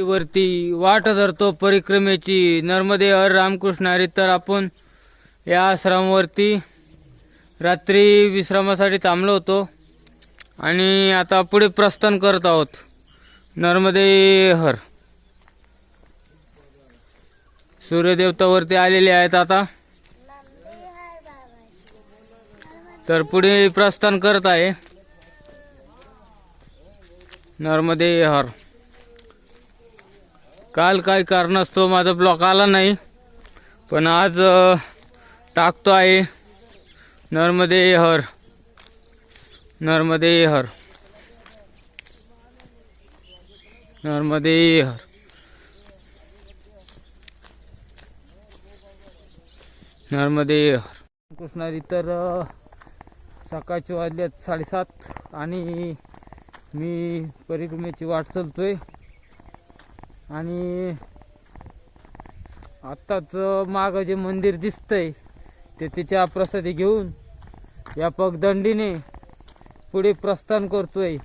वरती वाट धरतो परिक्रमेची. नर्मदे हर रामकृष्ण हरी. तर आपण या आश्रमावरती रात्री विश्रामासाठी थांबलो होतो. आणि आता पुढे प्रस्थान करत आहोत. नर्मदे हर. सूर्यदेवतावरती आलेले आहेत आता. तर पुढे प्रस्थान करत आहे. नर्मदे हर. काल काय कारणास्तव माझा ब्लॉक आला नाही. पण आज टाकतो आहे. नर्मदे हर. नर्मदे हर. नर्मदे हर. नर्मदे हर. कृष्णारी तर सकाळचे वाजल्यात साडेसात आणि मी परिक्रमेची वाट चालतोय. आणि आत्ताच मागं जे मंदिर दिसतंय ते तिच्या प्रसादी घेऊन या पगदंडीने पुढे प्रस्थान करतोय.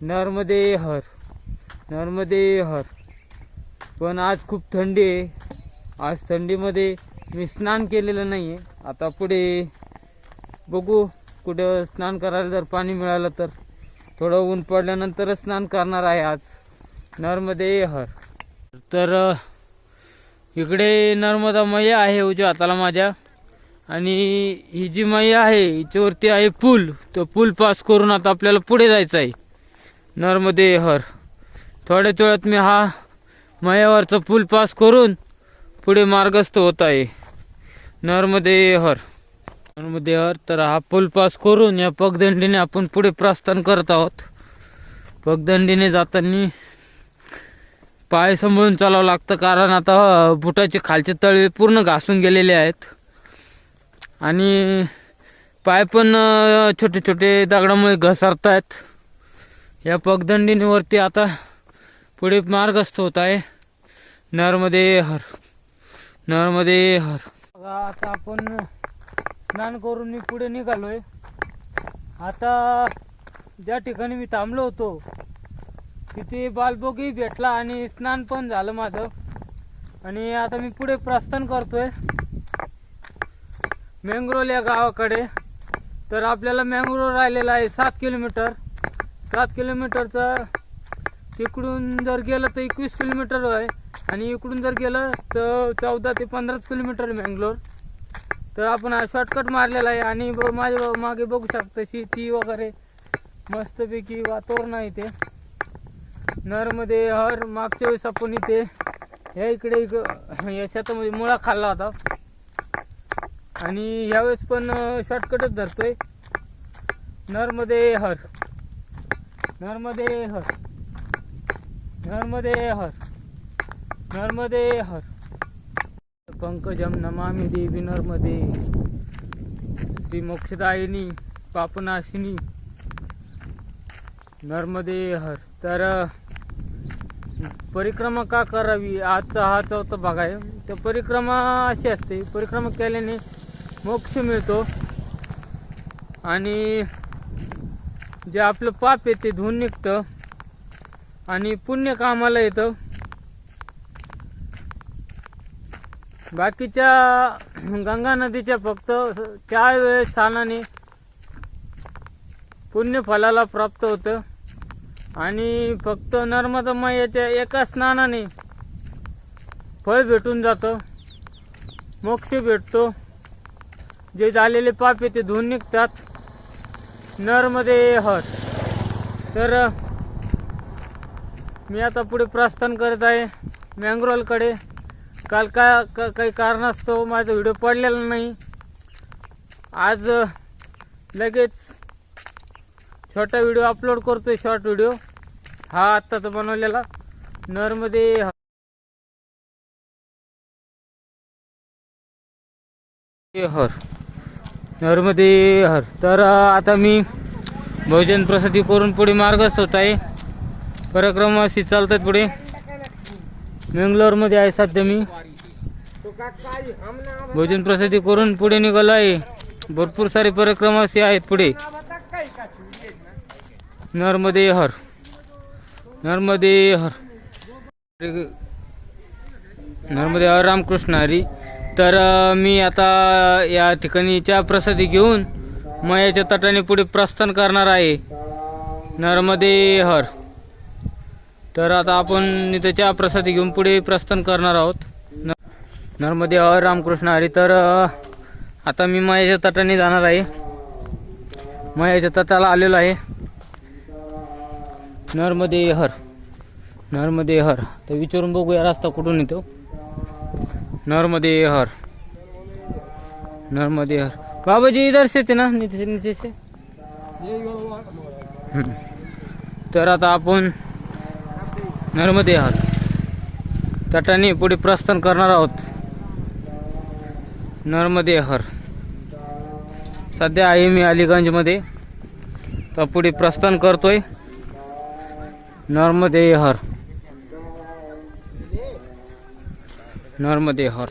नर्मदे हर नर्मदे हर. पण आज खूप थंडी आहे. आज थंडीमध्ये मी स्नान केलेलं नाही आहे आता पुढे बघू कुठं स्नान करायला जर पाणी मिळालं तर. थोडं ऊन पडल्यानंतरच स्नान करणार आहे आज. नर्मदे हर. तर इकडे नर्मदा मैया आहे उजव्या हाताला माझ्या. आणि ही जी मैया आहे हिच्यावरती आहे पूल. तो पूल पास करून आता आपल्याला पुढे जायचं आहे नर्मदे हर थोड्याच वेळात मी हा मैयावरचा पूल पास करून पुढे मार्गस्थ होत आहे. नर्मदे हर नर्मदे हर तर हा पूल पास करून या पगदंडीने आपण पुढे प्रस्थान करत आहोत. पगदंडीने जाताना पाय सांभाळून चालावं लागतं कारण आता बुटाचे खालचे तळवे पूर्ण घासून गेलेले आहेत. आणि पाय पण छोटे छोटे दगडामुळे घसरत आहेत या पगदंडीवरती आता पुढे मार्गस्थ होत आहे नरमध्ये हर नरमध्ये हर. आता आपण स्नान करून मी पुढे निघालोय. आता ज्या ठिकाणी मी थांबलो होतो तिथे बालबोगी भेटला आणि स्नान पण झालं माझं. आणि आता मी पुढे प्रस्थान करतोय. मेंगरोल या गावाकडे. तर आपल्याला मँग्रोव राहिलेला आहे सात किलोमीटर. सात किलोमीटरचा तिकडून जर गेलं तर एकवीस किलोमीटर आहे. आणि इकडून जर गेलं तर चौदा ते पंधराच किलोमीटर मँगलोर तर आपण हा शॉर्टकट मारलेला आहे आणि ब- माझ्या मागे बघू शकता शेती वगैरे मस्तपैकी वातावरण आहे ते. नरमध्ये हर मागच्या वेळेस आपण इथे या इकडे इक- या शेतामध्ये मुळा खाल्ला होता. आणि ह्यावेळेस पण शॉर्टकटच धरतोय. नरमध्ये हर. नर्मदे हर. नर्मदे हर. नर्मदे हर. पंकजम नमामि देवी नर्मदे श्री मोक्षदायिनी पापनाशिनी. नर्मदे हर. तर परिक्रमा का करावी? आजचा हा चौथा भाग आहे. तर परिक्रमा अशी असते. परिक्रमा केल्याने मोक्ष मिळतो. आणि जे आपलं पाप आहे ते धुवून निघतं. आणि पुण्य कामाला येतं. बाकीच्या गंगा नदीच्या फक्त चार वेळेस स्थानाने पुण्यफलाला प्राप्त होतं. आणि फक्त नर्मदा मैयाच्या एका स्नानाने फळ भेटून जातं. मोक्ष भेटतो. जे झालेले पाप आहे ते धुवून निघतात. नर्मदे हत तर मी आता पुढे प्रस्थान करत आहे मँग्रोलकडे. काल का का- काही कारणास्तव माझा व्हिडिओ पडलेला नाही. आज लगेच छोटा व्हिडिओ अपलोड करतोय शॉर्ट व्हिडिओ हा आत्ताचा बनवलेला. नरमध्ये हर. नर्मदे हर. तर आता मी भोजन प्रसादी करून पुढे मार्गस्थ होत आहे. पराक्रमवासी चालतात पुढे. मध्ये आहे सध्या मी. भोजन प्रसादी करून पुढे निघालो आहे. भरपूर सारे पराक्रमवासी आहेत पुढे. नर्मदे हर नर्मदे हर नर्मदे हर रामकृष्ण हरी. तर मी आता या ठिकाणी प्रसादी घेऊन मयाच्या तटाने पुढे प्रस्थान करणार आहे. नर्मदे हर तर आता आपण इथं प्रसादी घेऊन पुढे प्रस्थान करणार आहोत. न नर्मदे हर रामकृष्ण हरी. तर आता मी मयाच्या तटाने जाणार आहे. मयाच्या तटाला आलेलो आहे. नर्मदे हर नर्मदे हर तर विचारून बघूया रस्ता कुठून येतो. नर्मदे हर नर्मदे हर बाबाजी इधर से ना? नीचे नीचे से तर आता आपण नर्मदे हर तटाने पुढे प्रस्थान करणार आहोत. नर्मदे हर सध्या आहे मी अलीगंजमध्ये. तर पुढे प्रस्थान करतोय. नर्मदे हर नर्मदे हर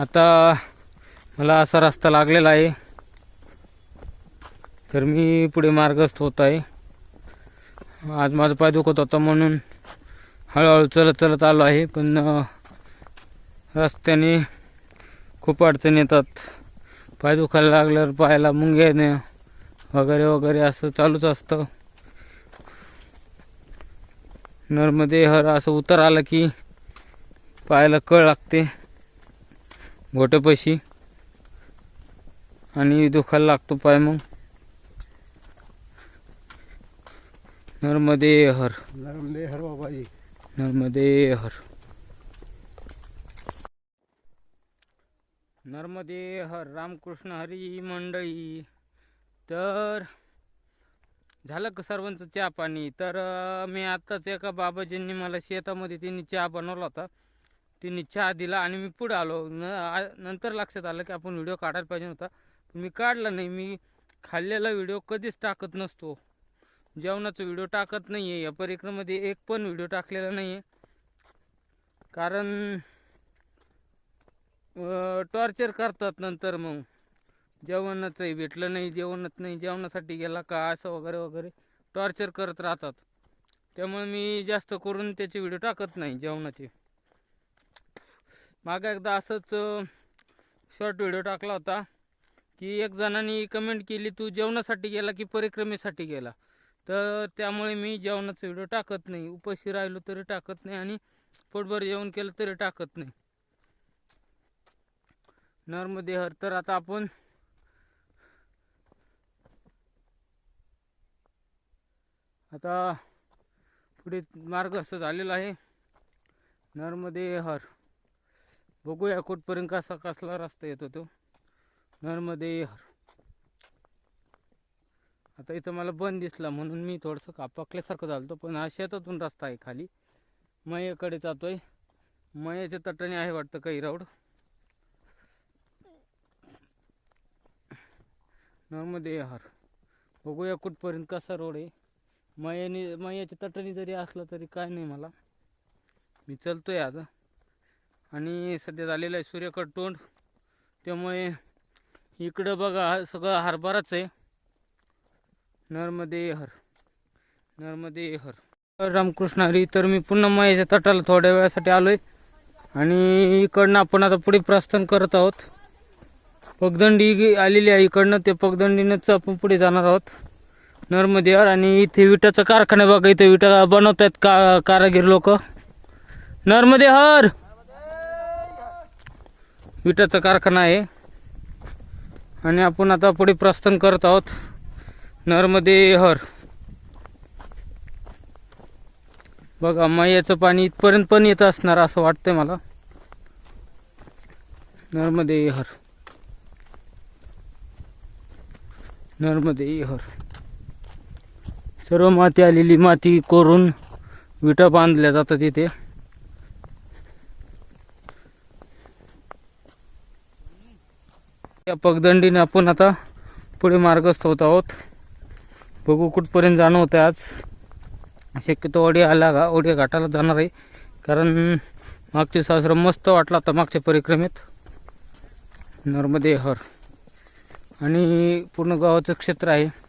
आता मला असा रस्ता लागलेला आहे. तर मी पुढे मार्गस्थ होत आहे. आज माझा पाय दुखत होता म्हणून हळूहळू चलत चलत आलो आहे. पण रस्त्याने खूप अडचणी येतात. पाय दुखायला लागल्यावर पायाला मुंग्या वगैरे वगैरे असं चालूच असतं. नर्मदे हर असं उतर आलं की पायाला कळ लागते. घोट्यापाशी. आणि दुखायला लागतो पाय मग. नर्मदे हर. नर्मदे हर बाबाजी. नर्मदे हर. नर्मदे हर रामकृष्ण हरी मंडळी. तर झालं का सर्वांचं चहा पाणी? तर मी आत्ताच एका बाबाजींनी मला शेतामध्ये त्यांनी चहा बनवला होता. त्यांनी चहा दिला आणि मी पुढे आलो. न आ- नंतर लक्षात आलं की आपण व्हिडिओ काढायला पाहिजे होता. मी काढला नाही. मी खाल्लेला व्हिडिओ कधीच टाकत नसतो. जेवणाचा व्हिडिओ टाकत नाही आहे या परिक्रमेमध्ये एक पण व्हिडिओ टाकलेला नाही आहे कारण टॉर्चर करतात नंतर मग. जेवणाचंही भेटलं नाही जेवणच नाही जेवणासाठी गेला का असं वगैरे वगैरे टॉर्चर करत राहतात. त्यामुळे मी जास्त करून त्याचे व्हिडिओ टाकत नाही जेवणाचे. मागं एकदा असंच शॉर्ट व्हिडिओ टाकला होता की एक जणांनी कमेंट केली तू जेवणासाठी गेला की परिक्रमेसाठी गेला? तर त्यामुळे मी जेवणाचा व्हिडिओ टाकत नाही. उपाशी राहिलो तरी टाकत नाही आणि पोटभर जेवण केलं तरी टाकत नाही. नर्मदे हर तर आता आपण आता पुढे मार्गस्थ झालेला आहे. नर्मदे हर. बघूया कुठपर्यंत कसा कसला रस्ता येतो तो. नर्मदे हर. आता इथं मला बंद दिसला म्हणून मी थोडंसं कापाकल्यासारखं झालतो पण हा शेतातून रस्ता आहे खाली. मयेकडे जातोय. मयाच्या तटाने आहे वाटतं काही रोड नर्मदे हर. बघूया कुठपर्यंत कसा रोड आहे. मयाने मयाच्या तटाने जरी असला तरी काय नाही मला. मी चलतोय आता आणि सध्या झालेलं आहे सूर्यकड तोंड. त्यामुळे इकडं बघा सगळं हरभराच आहे. नर्मदे हर नर्मदे हर रामकृष्ण हरी तर मी पुन्हा मयाच्या तटाला थोड्या वेळासाठी आलोय. आणि इकडनं आपण आता पुढे प्रस्थान करत आहोत. पगदंडी आलेली आहे इकडनं. ते पगदंडीनंच आपण पुढे जाणार आहोत. नर्मदे हर आणि इथे विटाचा कारखाना बघा इथे विटा बनवत आहेत का कारागीर लोक. नर्मदे हर! विटाचा कारखाना आहे. आणि आपण आता पुढे प्रस्थान करत आहोत. नर्मदे हर! बघा मैयाचं पाणी इथपर्यंत पण येत असणार असं वाटतंय मला. नर्मदे हर! नर्मदे हर! सर्व माती आलेली माती कोरून विटा बांधल्या जातात इथे. या पगदंडीने आपण आता पुढे मार्गस्थ होत आहोत. बघू कुठपर्यंत जाणं होतं आज. शक्यतो ओढे आला का? ओढे घाटाला जाणार आहे. कारण मागचे सासरं मस्त वाटला आता मागच्या परिक्रमेत. नर्मदे हर. आणि पूर्ण गावाचं क्षेत्र आहे.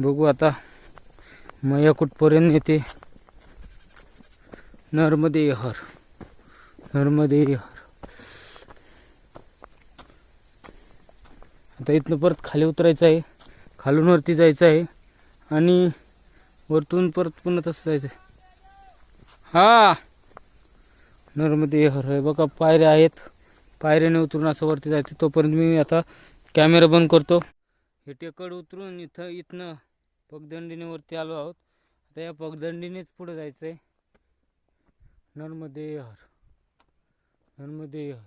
बघू आता. मैया कुठपर्यंत येते? नर्मदे हर. नर्मदे हर. आता इथनं परत खाली उतरायचं आहे. खालून वरती जायचं आहे. आणि वरतून परत पुन्हा तसं जायचं आहे. हा! नर्मदे हर. आहे बघा पायऱ्या आहेत. पायऱ्याने उतरून असं वरती जायचं तोपर्यंत मी आता कॅमेरा बंद करतो. हे टेकड उतरून इथं इथनं पगदंडीने वरती आलो आहोत. आता या पगदंडीनेच पुढे जायचं आहे नर्मदेहर. नर्मदेहर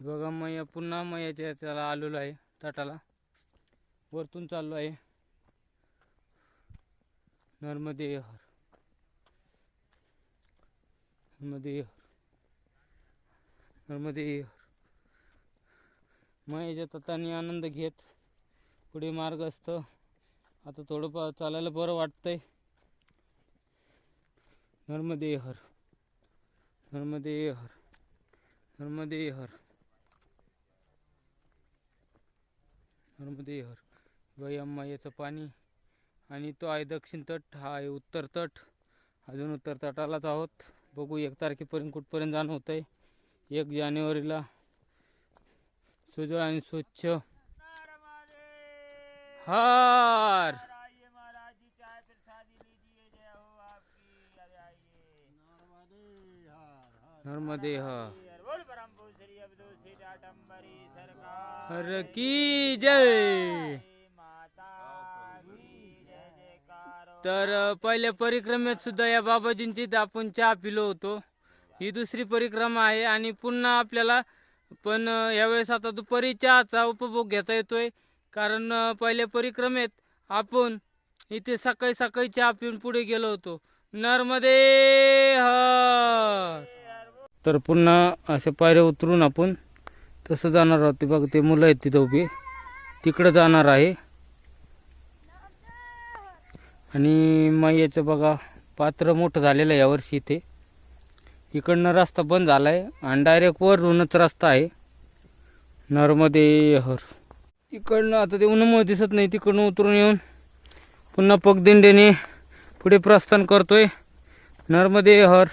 बघा मैया पुन्हा मैयाच्या त्याला आलेलो आहे ताटाला. वरतून चाललो आहे. नर्मदेहर. नर्मदेहर. नर्मदेहर. मैयाच्या तताने आनंद घेत पुढे मार्ग असतं आता थोडंफार चालायला बरं वाटतंय. नर्मदे हर नर्मदे हर नर्मदे हर नर्मदे हर बाई अम्मायाचं पाणी आणि तो आहे दक्षिण तट हा आहे उत्तर तट. अजून उत्तर तटालाच आहोत. बघू एक तारखेपर्यंत कुठपर्यंत जाणं होतं आहे एक जानेवारीला सुजळ आणि स्वच्छ हार आइए महाराज जी चाय प्रसादी लीजिए जय हो आपकी अरे आइए नर्मदे हर। की जय। तर पहिल्या परिक्रमेत सुद्धा या बाबाजींची आपण चहा पिलो होतो. ही दुसरी परिक्रमा आहे आणि पुन्हा आपल्याला पण यावेळेस आता दुपारी चहाचा उपभोग घेता येतोय. कारण पहिल्या परिक्रमेत आपण इथे सकाळी सकाळी चहा पिऊन पुढे गेलो होतो. नर्मदे हर! तर पुन्हा अशा पायऱ्या उतरून आपण तसं जाणार आहोत. ते बघा ते मुलं आहेत तिथं उभी. तिकडं जाणार आहे. आणि मैयाचं बघा पात्र मोठं झालेलं आहे यावर्षी इथे. इकडनं रस्ता बंद झाला आहे आणि डायरेक्ट वरूनच रस्ता आहे. नर्मदे हर! इकडनं आता ते उन्हामुळे दिसत नाही तिकडनं उतरून येऊन पुन्हा पगदिंडेने पुढे प्रस्थान करतोय. नर्मदे हर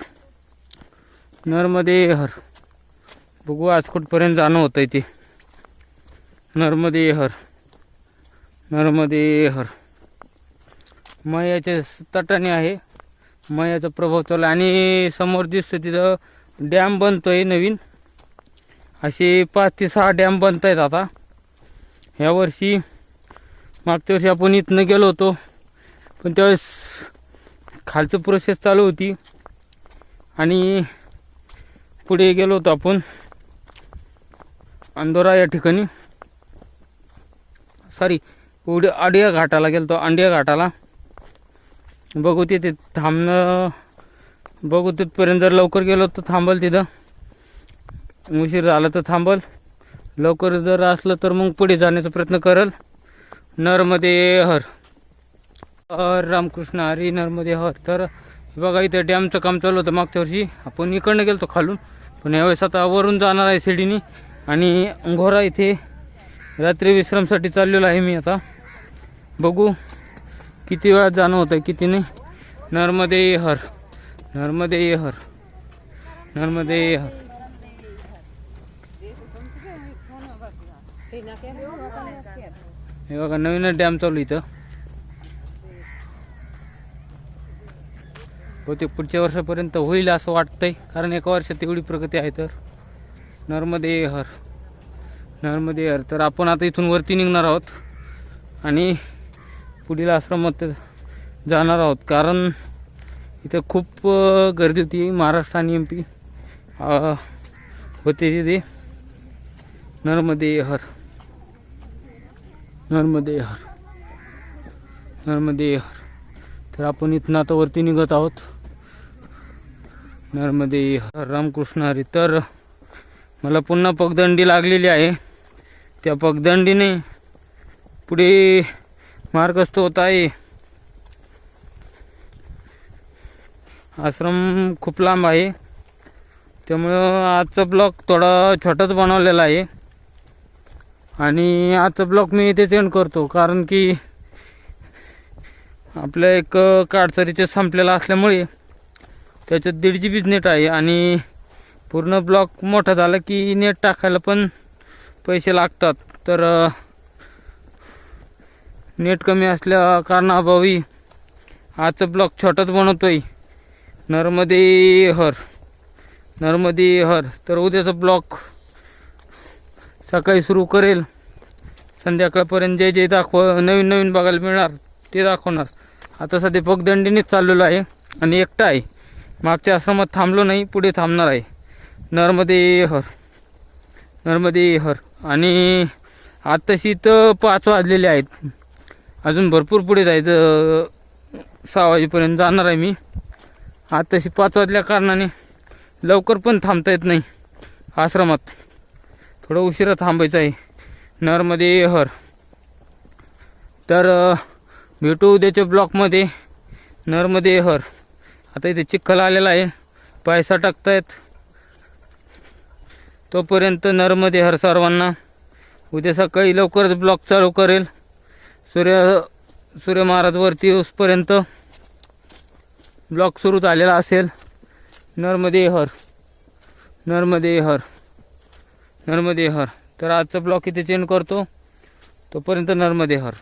नर्मदे हर. बघू आज कुठपर्यंत जाणं होतं आहे ते. नर्मदे हर नर्मदे हर. मयाच्या तटाने आहे. मयाचा प्रभाव चालू आहे. आणि समोर दिसतं तिथं डॅम बनतोय नवीन. असे पाच ते सहा डॅम बनत आहेत आता. ह्या वर्षी मागच्या वर्षी आपण इथनं गेलो होतो. पण त्यावेळेस खालचं प्रोसेस चालू होती. आणि पुढे गेलो होतो आपण. अंदोरा या ठिकाणी. सॉरी उड आडिया घाटाला गेलो होतो अंडिया घाटाला. बघू तिथे थांबणं बघू तिथपर्यंत जर लवकर गेलो तर थांबल तिथं. उशीर झाला तर थांबल. लवकर जर असलं तर मग पुढे जाण्याचा प्रयत्न करल. नर्मदे हर. हर रामकृष्ण हरी नर्मदे हर. तर बघा इथं डॅमचं काम चालू होतं मागच्या वर्षी. आपण इकडनं गेलो खालून. पण यावेळेस आता वरून जाणार आहे शिडीनी आणि घोरा इथे रात्री विश्रामसाठी चाललेलो आहे मी आता. बघू किती वेळात जाणं होतं किती नाही. नर्मदे हर. नर्मदे हर. नर्मदे हर. हे बघा नवीनच डॅम चालू इथं. बहुतेक पुढच्या वर्षापर्यंत होईल असं वाटतंय कारण एका वर्षात एवढी प्रगती आहे तर. नर्मदे हर. नर्मदे हर. तर आपण आता इथून वरती निघणार आहोत आणि पुढील आश्रमात जाणार आहोत कारण इथं खूप गर्दी होती. महाराष्ट्र आणि एम पी होते तिथे. नर्मदे हर. नर्मदे हर नर्मदे हर तर आपण इथनं आता वरती निघत आहोत. नर्मदे हर रामकृष्ण हरी तर मला पुन्हा पगदंडी लागलेली आहे. त्या पगदंडीने पुढे मार्गस्थ होत आहे. आश्रम खूप लांब आहे. त्यामुळं आजचा ब्लॉग थोडा छोटाच बनवलेला आहे. आणि आजचा ब्लॉक मी इथेच एंड करतो कारण की आपलं एक काडसरीचे संपलेला असल्यामुळे त्याच्यात दीड जी बीच नेट आहे आणि पूर्ण ब्लॉक मोठा झाला की नेट टाकायला पण पैसे लागतात. तर नेट कमी असल्या कारणाअभावी आजचं ब्लॉक छोटाच बनवतोय. नर्मदे हर नर्मदे हर. तर उद्याचा ब्लॉक सकाळी सुरू करेल. संध्याकाळपर्यंत जे जे दाखव नवीन नवीन बघायला मिळणार ते दाखवणार. आता सध्या पगदंडीनेच चाललेलो आहे आणि एकटा आहे. मागच्या आश्रमात थांबलो नाही पुढे थांबणार आहे. नर्मदे हर नर्मदे हर. आणि आत्ताशी तर पाच वाजलेले आहेत. अजून भरपूर पुढे जायचं सहा वाजेपर्यंत जाणार आहे मी. आत्ताशी पाच वाजल्या कारणाने लवकर पण थांबता येत नाही आश्रमात. थोडं उशिरा थांबायचं आहे. नरमध्ये हर. तर भेटू उद्याच्या ब्लॉकमध्ये. नरमध्ये हर. आता इथे चिखल आलेला आहे. पैसा टाकतायत तोपर्यंत नरमध्ये हर सर्वांना. उद्या सकाळी लवकरच ब्लॉक चालू करेल. सूर्य सूर्य महाराज वरती येऊसपर्यंत ब्लॉक सुरू झालेला असेल. नर्मदे हर. नर्मदे हर. नर्मदे हर तर आजचा ब्लॉक इथे चेंज करतो. तोपर्यंत नर्मदे हर